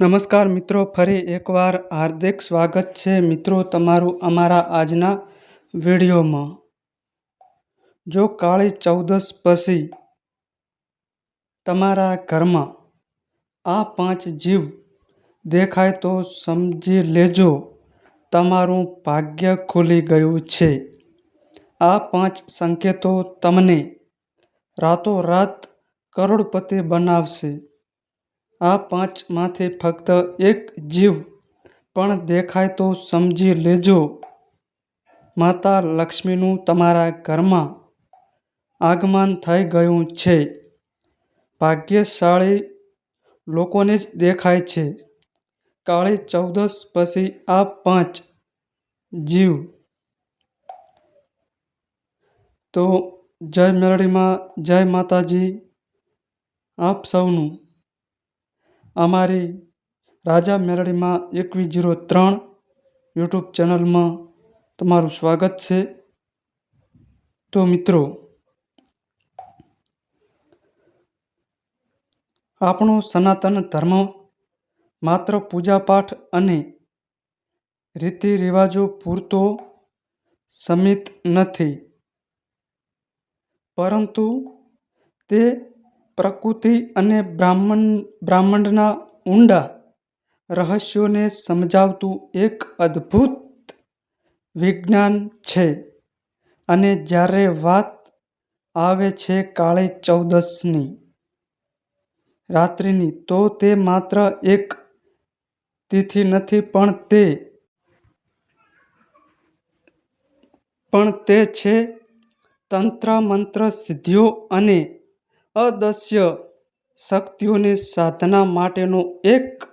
નમસ્કાર મિત્રો, ફરી એકવાર હાર્દિક સ્વાગત છે મિત્રો તમારું અમારા આજના વિડીયોમાં. જો કાળી ચૌદસ પછી તમારા ઘરમાં આ પાંચ જીવ દેખાય તો સમજી લેજો, તમારું ભાગ્ય ખુલી ગયું છે. આ પાંચ સંકેતો તમને રાતોરાત કરોડપતિ બનાવશે. આ પાંચમાંથી ફક્ત એક જીવ. પણ દેખાય તો સમજી લેજો, માતા લક્ષ્મીનું તમારા ઘરમાં આગમન થઈ ગયું છે. ભાગ્યશાળી લોકોને જ દેખાય છે. કાળી ચૌદસ પછી આ પાંચ જીવ. તો જય મેરડીમાં, જય માતાજી, આપ સૌનું અમારી રાજા મેરડીમાં એકવીસ જીરો ત્રણ યુટ્યુબ ચેનલમાં તમારું સ્વાગત છે. તો મિત્રો, આપણો સનાતન ધર્મ માત્ર પૂજાપાઠ અને રીતિ રિવાજો પૂરતો સમિત નથી. પરંતુ તે પ્રકૃતિ અને બ્રાહ્મણ બ્રહ્માંડના ઊંડા રહસ્યોને સમજાવતું એક અદ્ભુત વિજ્ઞાન છે. અને જ્યારે વાત આવે છે કાળી ચૌદસની રાત્રિની, તો તે માત્ર એક તિથિ નથી, પણ તે પણ તે છે તંત્ર મંત્ર સિદ્ધિઓ અને અદશ્ય શક્તિઓની સાધના માટેનો એક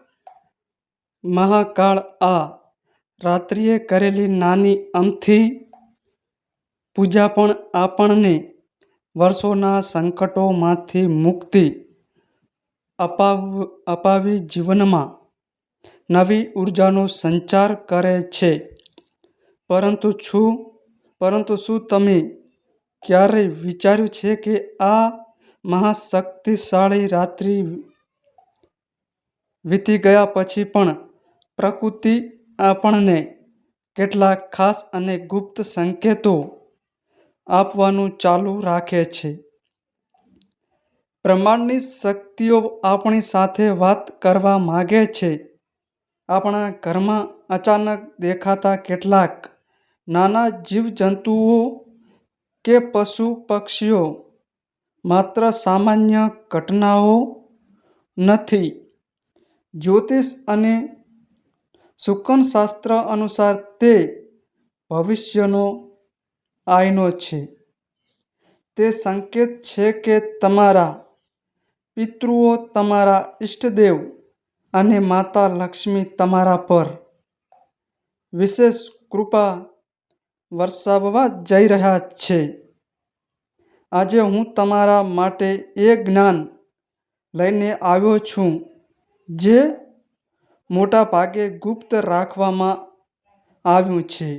મહાકાળ આ. રાત્રિએ કરેલી નાની અમથી પૂજા પણ આપણને વર્ષોના સંકટોમાંથી મુક્તિ અપાવ, અપાવી જીવનમાં નવી ઉર્જાનો સંચાર કરે છે. પરંતુ છું, પરંતુ શું તમે ક્યારેય વિચાર્યું છે કે આ મહાશક્તિશાળી રાત્રિ વીતી ગયા પછી પણ પ્રકૃતિ આપણને કેટલાક ખાસ અને ગુપ્ત સંકેતો આપવાનું ચાલુ રાખે છે. બ્રહ્માંડની શક્તિઓ આપણી સાથે વાત કરવા માગે છે. આપણા ઘરમાં અચાનક દેખાતા કેટલાક નાના જીવજંતુઓ કે પશુ પક્ષીઓ માત્ર સામાન્ય ઘટનાઓ નથી. જ્યોતિષ અને શુકનશાસ્ત્ર અનુસાર તે ભવિષ્યનો આઈનો છે. તે સંકેત છે કે તમારા પિતૃઓ તમારા ઈષ્ટદેવ અને માતા લક્ષ્મી તમારા પર વિશેષ કૃપા વરસાવવા જઈ રહ્યા છે. આજે હું તમારા માટે એ જ્ઞાન લઈને આવ્યો છું જે મોટા ભાગે ગુપ્ત રાખવામાં આવ્યું છે.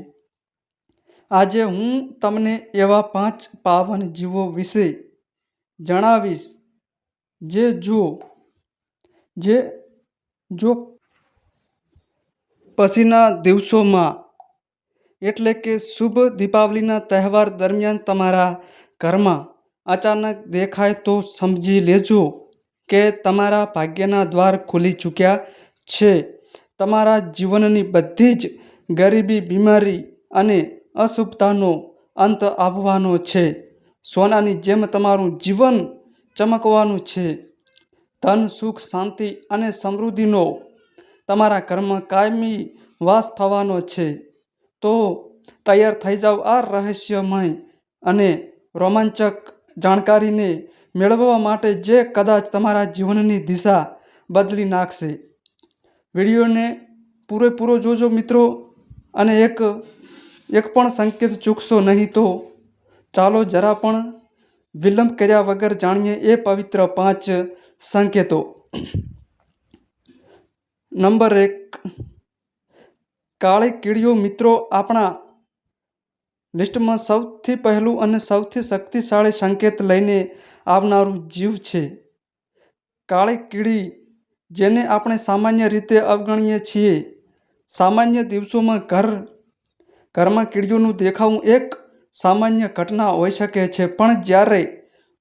આજે હું તમને એવા પાંચ પાવન જીવો વિશે જણાવીશ જે જો જે જો પછીના દિવસોમાં, એટલે કે શુભ દીપાવલીના તહેવાર દરમિયાન તમારા ઘરમાં અચાનક દેખાય તો સમજી લેજો કે તમારા ભાગ્યના દ્વાર ખુલી ચૂક્યા છે. તમારા જીવનની બધી જ ગરીબી, બીમારી અને અશુભતાનો અંત આવવાનો છે. સોનાની જેમ તમારું જીવન ચમકવાનું છે. ધન, સુખ, શાંતિ અને સમૃદ્ધિનો તમારા ઘરમાં કાયમી વાસ થવાનો છે. તો તૈયાર થઈ જાઓ આ રહસ્યમય અને રોમાંચક જાણકારીને મેળવવા માટે જે કદાચ તમારા જીવનની દિશા બદલી નાખશે. વિડીયોને પૂરેપૂરો જોજો મિત્રો અને એક એક પણ સંકેત ચૂકશો નહીં તો ચાલો જરા પણ વિલંબ કર્યા વગર જાણીએ એ પવિત્ર પાંચ સંકેતો. નંબર એક, કાળી કીડીઓ મિત્રો આપણા લિસ્ટમાં સૌથી પહેલું અને સૌથી શક્તિશાળી સંકેત લઈને આવનારું જીવ છે. કાળી કીડી, જેને આપણે સામાન્ય રીતે અવગણીએ છીએ. સામાન્ય દિવસોમાં ઘર, ઘરમાં કીડીઓનું દેખાવું એક સામાન્ય ઘટના હોઈ શકે છે, પણ જ્યારે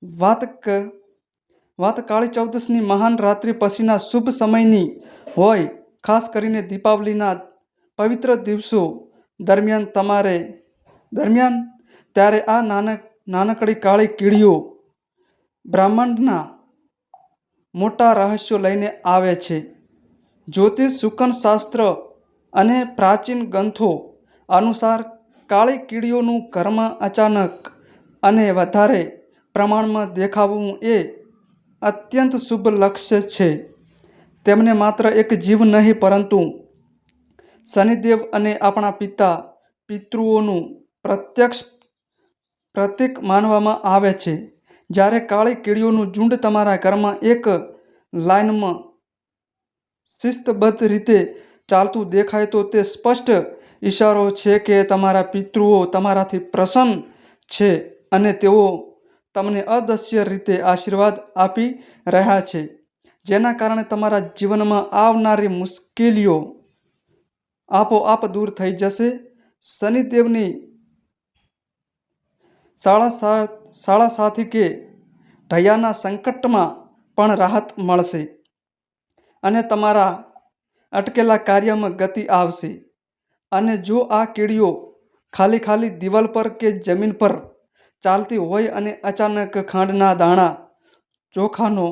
વાત ક, વાત કાળી ચૌદસની મહાન રાત્રિ પછીના શુભ સમયની હોય, ખાસ કરીને દીપાવલીના પવિત્ર દિવસો દરમિયાન તમારે દરમિયાન ત્યારે આ નાનક, નાનકડી કાળી કીડીઓ બ્રહ્માંડના મોટા રહસ્યો લઈને આવે છે. જ્યોતિષ શુકન શાસ્ત્ર અને પ્રાચીન ગ્રંથો અનુસાર કાળી કીડીઓનું ઘરમાં અચાનક અને વધારે પ્રમાણમાં દેખાવું એ અત્યંત શુભ લક્ષ્ય છે. તેમને માત્ર એક જીવ નહીં, પરંતુ શનિદેવ અને આપણા પિતા, પિતૃઓનું પ્રત્યક્ષ પ્રતીક માનવામાં આવે છે. જ્યારે કાળી કીડીઓનું ઝુંડ તમારા ઘરમાં એક લાઇનમાં શિસ્તબદ્ધ રીતે ચાલતું દેખાય તો તે સ્પષ્ટ ઇશારો છે કે તમારા પિતૃઓ તમારાથી પ્રસન્ન છે અને તેઓ તમને અદશ્ય રીતે આશીર્વાદ આપી રહ્યા છે, જેના કારણે તમારા જીવનમાં આવનારી મુશ્કેલીઓ આપોઆપ દૂર થઈ જશે. શનિદેવની શાળા સા- શાળા સાથી કે ઢૈયાના સંકટમાં પણ રાહત મળશે અને તમારા અટકેલા કાર્યમાં ગતિ આવશે. અને જો આ કીડીઓ ખાલી ખાલી દિવાલ પર કે જમીન પર ચાલતી હોય અને અચાનક ખાંડના દાણા, ચોખાનો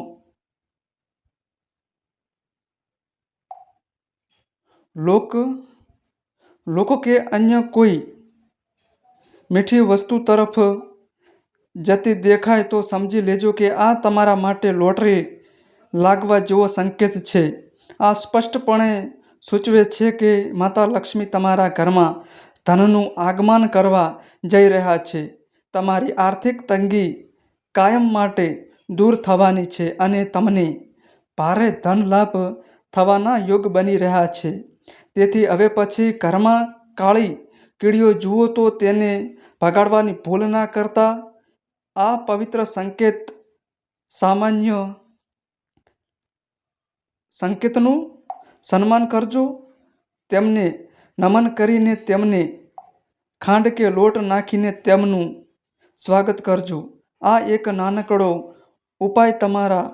લોક, લોકો કે અન્ય કોઈ મીઠી વસ્તુ તરફ જતી દેખાય તો સમજી લેજો કે આ તમારા માટે લોટરી લાગવા જેવો સંકેત છે. આ સ્પષ્ટપણે સૂચવે છે કે માતા લક્ષ્મી તમારા ઘરમાં ધનનું આગમન કરવા જઈ રહ્યા છે. તમારી આર્થિક તંગી કાયમ માટે દૂર થવાની છે અને તમને ભારે ધન લાભ થવાના યોગ બની રહ્યા છે. તેથી હવે પછી ઘરમાં કાળી કીડીઓ જુઓ તો તેને ભગાડવાની ભૂલ ના કરતા આ પવિત્ર સંકેત સામાન્ય સંકેતનું સન્માન કરજો. તેમને નમન કરીને તેમને ખાંડ કે લોટ નાખીને તેમનું સ્વાગત કરજો. આ એક નાનકડો ઉપાય તમારા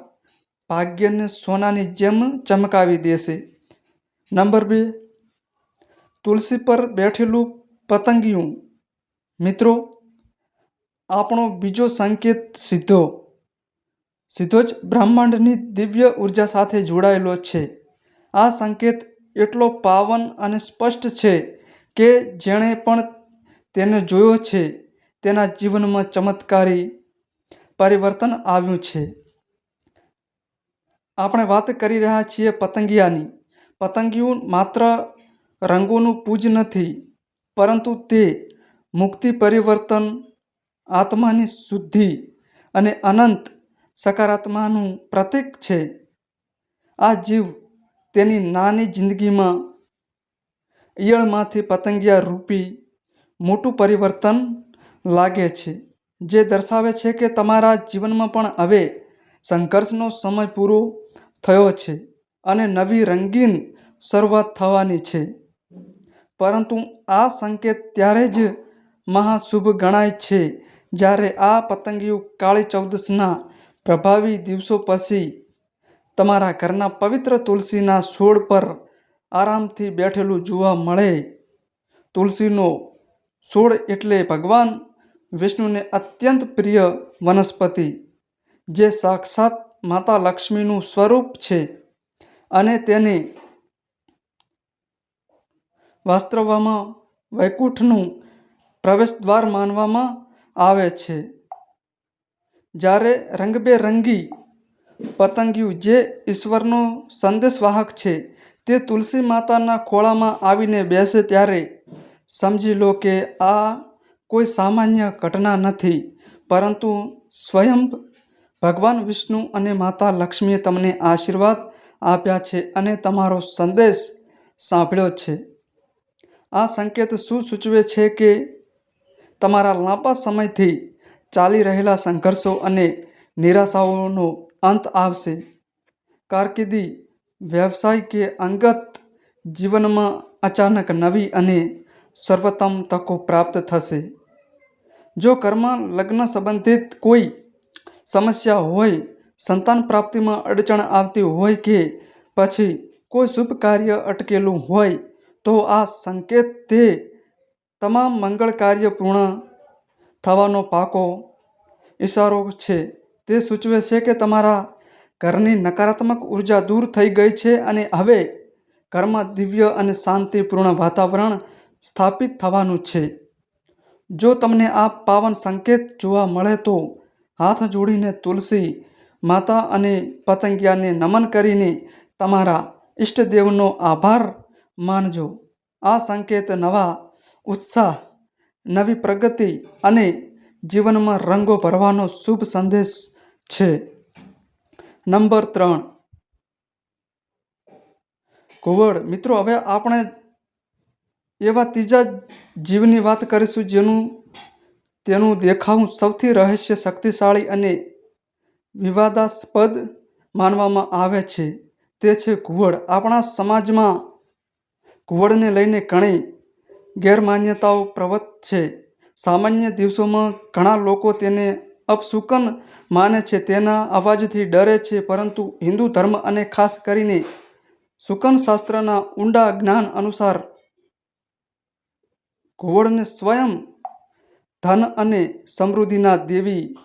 ભાગ્યને સોનાની જેમ ચમકાવી દેશે. નંબર બે, તુલસી પર બેઠેલું પતંગિયું. મિત્રો, આપણો બીજો સંકેત સીધો. સીધો જ બ્રહ્માંડની દિવ્ય ઊર્જા સાથે જોડાયેલો છે. આ સંકેત એટલો પાવન અને સ્પષ્ટ છે કે જેણે પણ તેને જોયો છે, તેના જીવનમાં ચમત્કારી પરિવર્તન આવ્યું છે. આપણે વાત કરી રહ્યા છીએ પતંગિયાની. પતંગિયું માત્ર રંગોનું પૂજ નથી પરંતુ તે મુક્તિ પરિવર્તન, આત્માની શુદ્ધિ અને અનંત સકારાત્માનું પ્રતીક છે. આ જીવ તેની નાની જિંદગીમાં ઈયળમાંથી પતંગિયા રૂપી મોટું પરિવર્તન લાગે છે, જે દર્શાવે છે કે તમારા જીવનમાં પણ હવે સંઘર્ષનો સમય પૂરો થયો છે અને નવી રંગીન શરૂઆત થવાની છે. પરંતુ આ સંકેત ત્યારે જ મહાશુભ ગણાય છે, જ્યારે આ પતંગિયું કાળી ચૌદસના પ્રભાવી દિવસો પછી તમારા ઘરના પવિત્ર તુલસીના છોડ પર આરામથી બેઠેલું જોવા મળે. તુલસીનો છોડ એટલે ભગવાન વિષ્ણુને અત્યંત પ્રિય વનસ્પતિ, જે સાક્ષાત માતા લક્ષ્મીનું સ્વરૂપ છે અને તેને વાસ્તવમાં વૈકુંઠનું પ્રવેશદ્વાર માનવામાં આવે છે. જ્યારે રંગબેરંગી પતંગિયું જે ઈશ્વરનો સંદેશવાહક છે, તે તુલસી માતાના ખોળામાં આવીને બેસે ત્યારે સમજી લો કે આ કોઈ સામાન્ય ઘટના નથી, પરંતુ સ્વયં ભગવાન વિષ્ણુ અને માતા લક્ષ્મીએ તમને આશીર્વાદ આપ્યા છે અને તમારો સંદેશ સાંભળ્યો છે. આ સંકેત શું સૂચવે છે કે તમારા લાંબા સમયથી ચાલી રહેલા સંઘર્ષો અને નિરાશાઓનો અંત આવશે? કારકિર્દી વ્યવસાય કે અંગત જીવનમાં અચાનક નવી અને સર્વોત્તમ તકો પ્રાપ્ત થશે? જો ઘરમાં લગ્ન સંબંધિત કોઈ સમસ્યા હોય, સંતાન પ્રાપ્તિમાં અડચણ આવતી હોય કે પછી કોઈ શુભ કાર્ય અટકેલું હોય તો આ સંકેત તે તમામ મંગળ કાર્ય પૂર્ણ થવાનો પાકો ઇશારો છે. તે સૂચવે છે કે તમારા ઘરની નકારાત્મક ઊર્જા દૂર થઈ ગઈ છે અને હવે ઘરમાં દિવ્ય અને શાંતિપૂર્ણ વાતાવરણ સ્થાપિત થવાનું છે. જો તમને આ પાવન સંકેત જોવા મળે તો હાથ જોડીને તુલસી માતા અને પતંગિયાને નમન કરીને તમારા ઈષ્ટદેવનો આભાર માનજો. આ સંકેત નવા ઉત્સાહ, નવી પ્રગતિ અને જીવનમાં રંગો ભરવાનો શુભ સંદેશ છે. નંબર ત્રણ. કુંવર, મિત્રો, હવે આપણે એવા ત્રીજા જીવની વાત કરીશું જેનું, તેનું દેખાવું સૌથી રહસ્ય શક્તિશાળી અને વિવાદાસ્પદ માનવામાં આવે છે. તે છે ઘુવડ આપણા સમાજમાં ઘુવડને લઈને ઘણી ગેરમાન્યતાઓ પ્રવત છે. સામાન્ય દિવસોમાં ઘણા લોકો તેને અપશુકન માને છે. તેના અવાજથી ડરે છે, પરંતુ હિન્દુ ધર્મ અને ખાસ કરીને શુકન શાસ્ત્રના ઊંડા જ્ઞાન અનુસાર ઘુવડને સ્વયં ધન અને સમૃદ્ધિના દેવી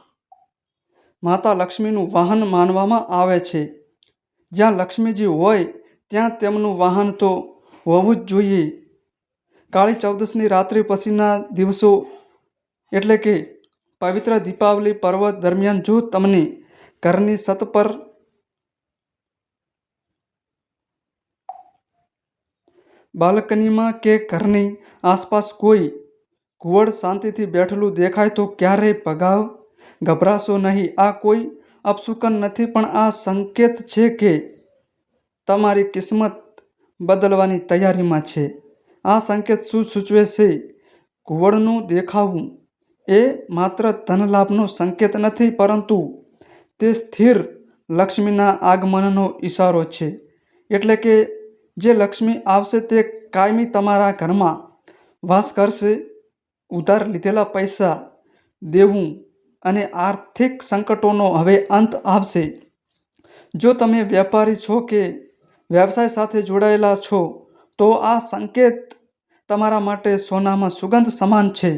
માતા લક્ષ્મીનું વાહન માનવામાં આવે છે. જ્યાં લક્ષ્મીજી હોય, ત્યાં તેમનું વાહન તો હોવું જ જોઈએ. કાળી ચૌદસની રાત્રિ પછીના દિવસો એટલે કે પવિત્ર દીપાવલી પર્વ દરમિયાન જો તમને ઘરની છત પર બાલ્કનીમાં કે ઘરની આસપાસ કોઈ ઘુવડ શાંતિથી બેઠેલું દેખાય તો ક્યારેય ભગાવ ગભરાશો નહીં. આ કોઈ અપશુકન નથી, પણ આ સંકેત છે કે તમારી કિસ્મત બદલવાની તૈયારીમાં છે. આ સંકેત શું સૂચવે છે? ઘુવડનું દેખાવું એ માત્ર ધનલાભનો સંકેત નથી, પરંતુ તે સ્થિર લક્ષ્મીના આગમનનો ઈશારો છે. એટલે કે જે લક્ષ્મી આવશે તે કાયમી તમારા ઘરમાં વાસ કરશે. ઉધાર લીધેલા પૈસા દેવું અને આર્થિક સંકટોનો હવે અંત આવશે. જો તમે વેપારી છો કે વ્યવસાય સાથે જોડાયેલા છો, તો આ સંકેત તમારા માટે સોનામાં સુગંધ સમાન છે.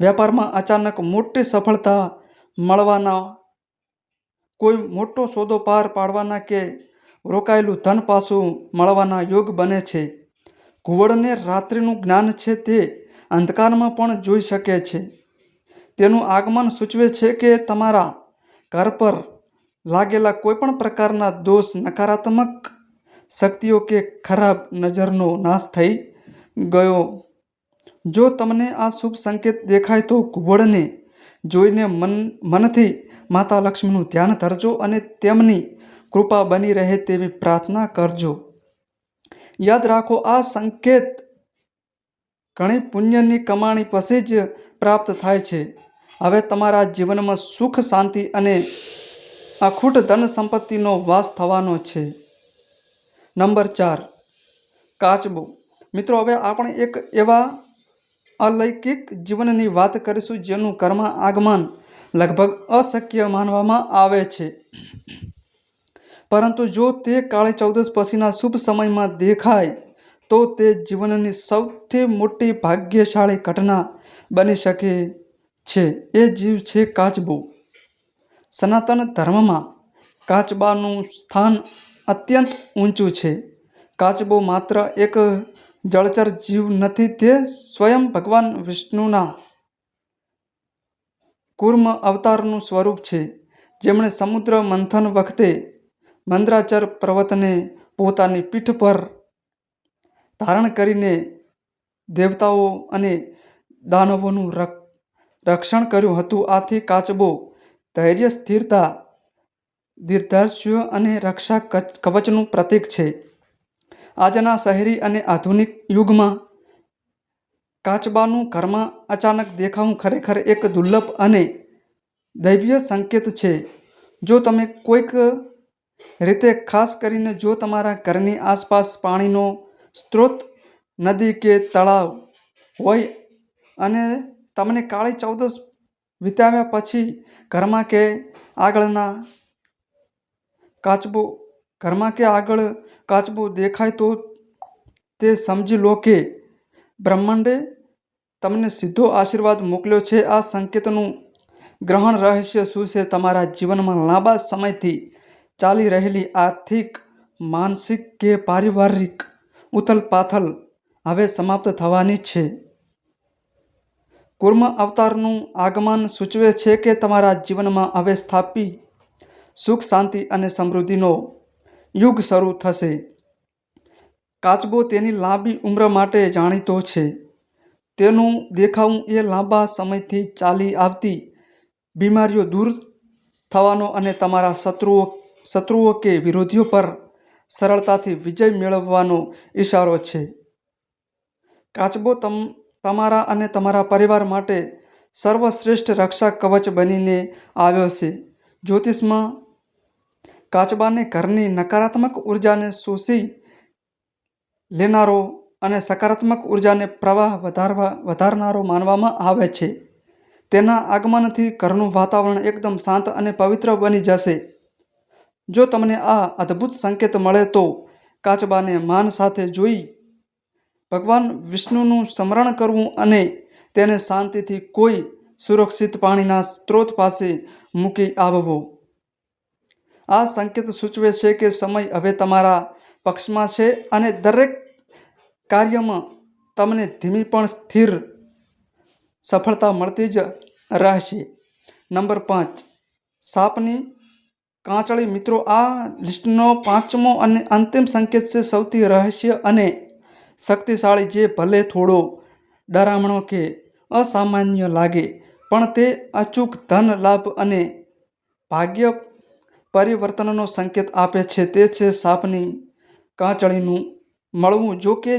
વેપારમાં અચાનક મોટી સફળતા મળવાના, કોઈ મોટો સોદો પાર પાડવાના કે રોકાયેલું ધન પાછું મળવાના યોગ બને છે. ઘુવડને રાત્રિનું જ્ઞાન છે તે અંધકારમાં પણ જોઈ શકે છે. તેનું આગમન સૂચવે છે કે તમારા ઘર પર લાગેલા કોઈપણ પ્રકારના દોષ નકારાત્મક શક્તિઓ કે ખરાબ નજરનો નાશ થઈ ગયો. જો તમને આ શુભ સંકેત દેખાય તો કુવળને જોઈને મન, મનથી માતા લક્ષ્મીનું ધ્યાન ધરજો અને તેમની કૃપા બની રહે તેવી પ્રાર્થના કરજો. યાદ રાખો, આ સંકેત ઘણી પુણ્યની કમાણી પછી જ પ્રાપ્ત થાય છે. હવે તમારા જીવનમાં સુખ, શાંતિ અને અખૂટ ધન સંપત્તિનો વાસ થવાનો છે. નંબર ચાર, કાચબો. મિત્રો, હવે આપણે એક એવા અલૌકિક જીવનની વાત કરીશું જેનું કર્મ આગમન લગભગ અશક્ય માનવામાં આવે છે. પરંતુ જો તે કાળી ચૌદસ પછીના શુભ સમયમાં દેખાય, તો તે જીવનની સૌથી મોટી ભાગ્યશાળી ઘટના બની શકે છે. એ જીવ છે કાચબો. સનાતન ધર્મમાં કાચબાનું સ્થાન અત્યંત ઊંચું છે. કાચબો માત્ર એક જળચર જીવ નથી, તે સ્વયં ભગવાન વિષ્ણુના કુર્મ અવતારનું સ્વરૂપ છે. જેમણે સમુદ્ર મંથન વખતે મંદ્રાચર પર્વતને પોતાની પીઠ પર ધારણ કરીને દેવતાઓ અને દાનવોનું રક- રક્ષણ કર્યું હતું. આથી કાચબો ધૈર્ય, સ્થિરતા, દીર્ઘાયુષ્ય અને રક્ષા કવચનું પ્રતીક છે. આજના શહેરી અને આધુનિક યુગમાં કાચબાનું ઘરમાં અચાનક દેખાવું ખરેખર એક દુર્લભ અને દૈવીય સંકેત છે. જો તમે કોઈક રીતે ખાસ કરીને જો તમારા ઘરની આસપાસ પાણીનો સ્ત્રોત, નદી કે તળાવ હોય અને તમને કાળી ચૌદસ વિતાવ્યા પછી ઘરમાં કે આગળના કાચબો, ઘરમાં કે આગળ કાચબો દેખાય તો તે સમજી લો કે બ્રહ્માંડે તમને સીધો આશીર્વાદ મોકલ્યો છે. આ સંકેતનું ગ્રહણ રહસ્ય શું છે? તમારા જીવનમાં લાંબા સમયથી ચાલી રહેલી આર્થિક, માનસિક કે પારિવારિક ઉથલપાથલ હવે સમાપ્ત થવાની છે. કુર્મ અવતારનું આગમન સૂચવે છે કે તમારા જીવનમાં હવે સ્થાપી સુખ, શાંતિ અને સમૃદ્ધિનો યુગ શરૂ થશે. કાચબો તેની લાંબી ઉંમર માટે જાણીતો છે. તેનું દેખાવું એ લાંબા સમયથી ચાલી આવતી બીમારીઓ દૂર થવાનો અને તમારા શત્રુઓ શત્રુઓ કે વિરોધીઓ પર સરળતાથી વિજય મેળવવાનો ઇશારો છે. કાચબો તમ તમારા અને તમારા પરિવાર માટે સર્વશ્રેષ્ઠ રક્ષા કવચ બનીને આવ્યો છે. જ્યોતિષમાં કાચબાને ઘરની નકારાત્મક ઉર્જાને શોષી લેનારો અને સકારાત્મક ઉર્જાને પ્રવાહ વધારવા વધારનારો માનવામાં આવે છે. તેના આગમનથી ઘરનું વાતાવરણ એકદમ શાંત અને પવિત્ર બની જશે. જો તમને આ અદ્ભુત સંકેત મળે તો કાચબાને માન સાથે જોઈ ભગવાન વિષ્ણુનું સ્મરણ કરવું અને તેને શાંતિથી કોઈ સુરક્ષિત પાણીના સ્ત્રોત પાસે મૂકી આવવો. આ સંકેત સૂચવે છે કે સમય હવે તમારા પક્ષમાં છે અને દરેક કાર્યમાં તમને ધીમી પણ સ્થિર સફળતા મળતી જ રહેશે. નંબર પાંચ, સાપની કાંચળી મિત્રો, આ લિસ્ટનો પાંચમો અને અંતિમ સંકેત છે સૌથી રહસ્ય અને શક્તિશાળી જે ભલે થોડો ડરામણો કે અસામાન્ય લાગે, પણ તે અચૂક ધન, લાભ અને ભાગ્ય પરિવર્તનનો સંકેત આપે છે. તે છે સાપની કાંચળીનું મળવું. જો કે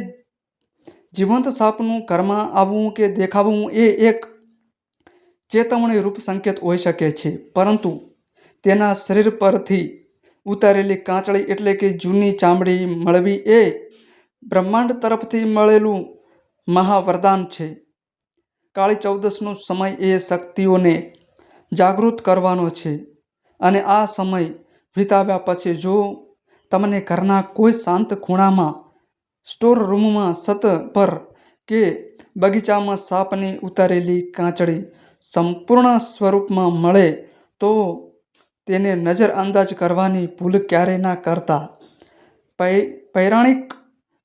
જીવંત સાપનું ઘરમાં આવવું કે દેખાવવું એ એક ચેતવણી રૂપ સંકેત હોઈ શકે છે. પરંતુ તેના શરીર પરથી ઉતારેલી કાંચળી એટલે કે જૂની ચામડી મળવી એ બ્રહ્માંડ તરફથી મળેલું મહાવરદાન છે. કાળી ચૌદસનો સમય એ શક્તિઓને જાગૃત કરવાનો છે અને આ સમય વિતાવ્યા પછી જો તમને ઘરના કોઈ શાંત ખૂણામાં, સ્ટોર રૂમમાં સત પર કે બગીચામાં સાપની ઉતારેલી કાંચળી સંપૂર્ણ સ્વરૂપમાં મળે, તો તેને નજરઅંદાજ કરવાની ભૂલ ક્યારે ના કરતા. પૈ, પૌરાણિક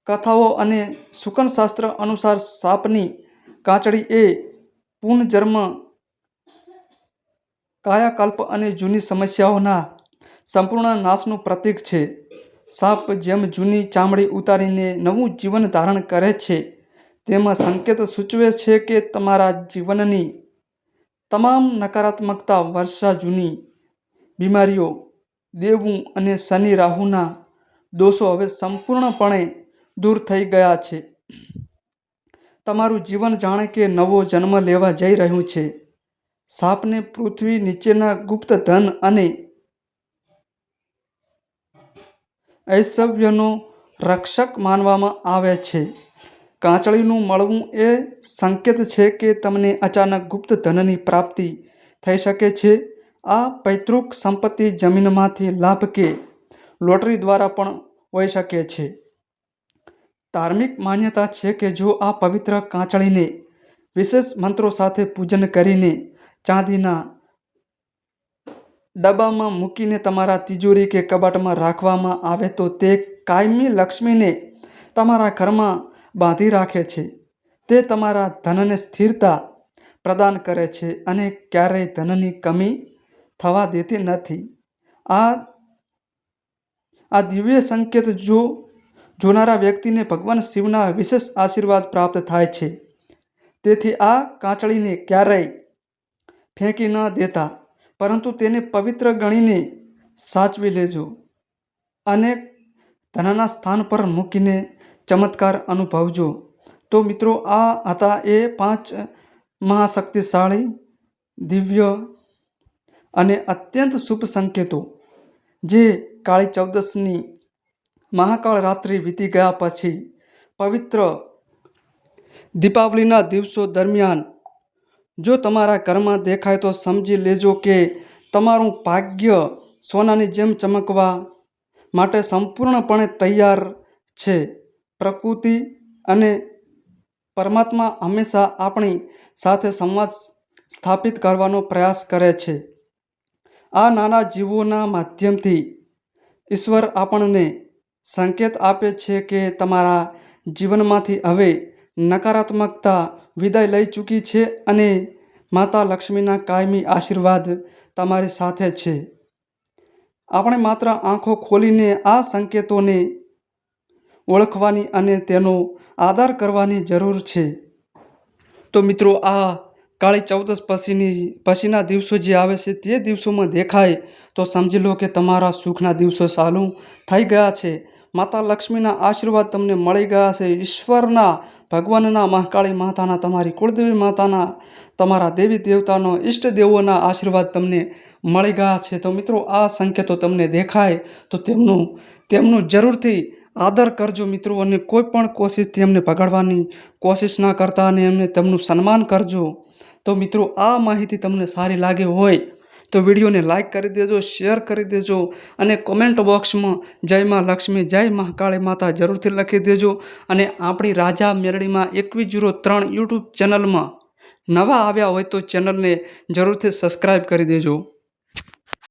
કથાઓ અને શુકનશાસ્ત્ર અનુસાર સાપની કાંચળી એ પુનર્જન્મ કાયાકલ્પ અને જૂની સમસ્યાઓના સંપૂર્ણ નાશનું પ્રતીક છે. સાપ જેમ જૂની ચામડી ઉતારીને નવું જીવન ધારણ કરે છે, તેમાં સંકેત સૂચવે છે કે તમારા જીવનની તમામ નકારાત્મકતા, વર્ષા જૂની બીમારીઓ, દેવું અને શનિ રાહુના દોષો હવે સંપૂર્ણપણે દૂર થઈ ગયા છે. તમારું જીવન જાણે કે નવો જન્મ લેવા જઈ રહ્યું છે. સાપને પૃથ્વી નીચેના ગુપ્ત ધન અને ઐશ્વર્યનો રક્ષક માનવામાં આવે છે. કાંચળીનું મળવું એ સંકેત છે કે તમને અચાનક ગુપ્ત ધનની પ્રાપ્તિ થઈ શકે છે. આ પૈતૃક સંપત્તિ જમીનમાંથી લાભ કે લોટરી દ્વારા પણ હોઈ શકે છે. ધાર્મિક માન્યતા છે કે જો આ પવિત્ર કાંચળીને વિશેષ મંત્રો સાથે પૂજન કરીને ચાંદીના ડબ્બામાં મૂકીને તમારા તિજોરી કે કબાટમાં રાખવામાં આવે તો તે કાયમી લક્ષ્મીને તમારા ઘરમાં બાંધી રાખે છે. તે તમારા ધનને સ્થિરતા પ્રદાન કરે છે અને ક્યારેય ધનની કમી થવા દેતી નથી. આ આ દિવ્ય સંકેત જો જોનારા વ્યક્તિને ભગવાન શિવના વિશેષ આશીર્વાદ પ્રાપ્ત થાય છે. તેથી આ કાંચળીને ક્યારેય ફેંકી ન દેતા, પરંતુ તેને પવિત્ર ગણીને સાચવી લેજો અને ધનના સ્થાન પર મૂકીને ચમત્કાર અનુભવજો. તો મિત્રો, આ હતા એ પાંચ મહાશક્તિશાળી દિવ્ય અને અત્યંત શુભ સંકેતો, જે કાળી ચૌદસની મહાકાળ રાત્રિ વીતી ગયા પછી પવિત્ર દીપાવલીના દિવસો દરમિયાન જો તમારા ઘરમાં દેખાય તો સમજી લેજો કે તમારું ભાગ્ય સોનાની જેમ ચમકવા માટે સંપૂર્ણપણે તૈયાર છે. પ્રકૃતિ અને પરમાત્મા હંમેશા આપણી સાથે સંવાદ સ્થાપિત કરવાનો પ્રયાસ કરે છે. આ નાના જીવોના માધ્યમથી ઈશ્વર આપણને સંકેત આપે છે કે તમારા જીવનમાંથી હવે નકારાત્મકતા વિદાય લઈ ચૂકી છે અને માતા લક્ષ્મીના કાયમી આશીર્વાદ તમારી સાથે છે. આપણે માત્ર આંખો ખોલીને આ સંકેતોને ઓળખવાની અને તેનો આદર કરવાની જરૂર છે. તો મિત્રો, આ કાળી ચૌદસ પછીની, પછીના દિવસો જે આવે છે તે દિવસોમાં દેખાય તો સમજી લો કે તમારા સુખના દિવસો ચાલુ થઈ ગયા છે. માતા લક્ષ્મીના આશીર્વાદ તમને મળી ગયા છે. ઈશ્વરના, ભગવાનના મહાકાળી માતાના, તમારી કુળદેવી માતાના, તમારા દેવી દેવતાનો, ઈષ્ટ દેવોના આશીર્વાદ તમને મળી ગયા છે. તો મિત્રો, આ સંકેતો તમને દેખાય, તો તેમનું તેમનું જરૂરથી આદર કરજો મિત્રો, અને કોઈ પણ કોશિશથી એમને પકડવાની કોશિશ ના કરતા અને એમને તેમનું સન્માન કરજો. તો મિત્રો, આ માહિતી તમને સારી લાગે હોય તો વિડીયોને લાઈક કરી દેજો શેર કરી દેજો અને કોમેન્ટ બોક્સમાં જય માં લક્ષ્મી, જય મહાકાળી માતા જરૂરથી લખી દેજો અને આપણી રાજા મેરડીમાં એકવીસ જીરો ત્રણ યુટ્યુબ ચેનલમાં નવા આવ્યા હોય તો ચેનલને જરૂરથી સબસ્ક્રાઈબ કરી દેજો.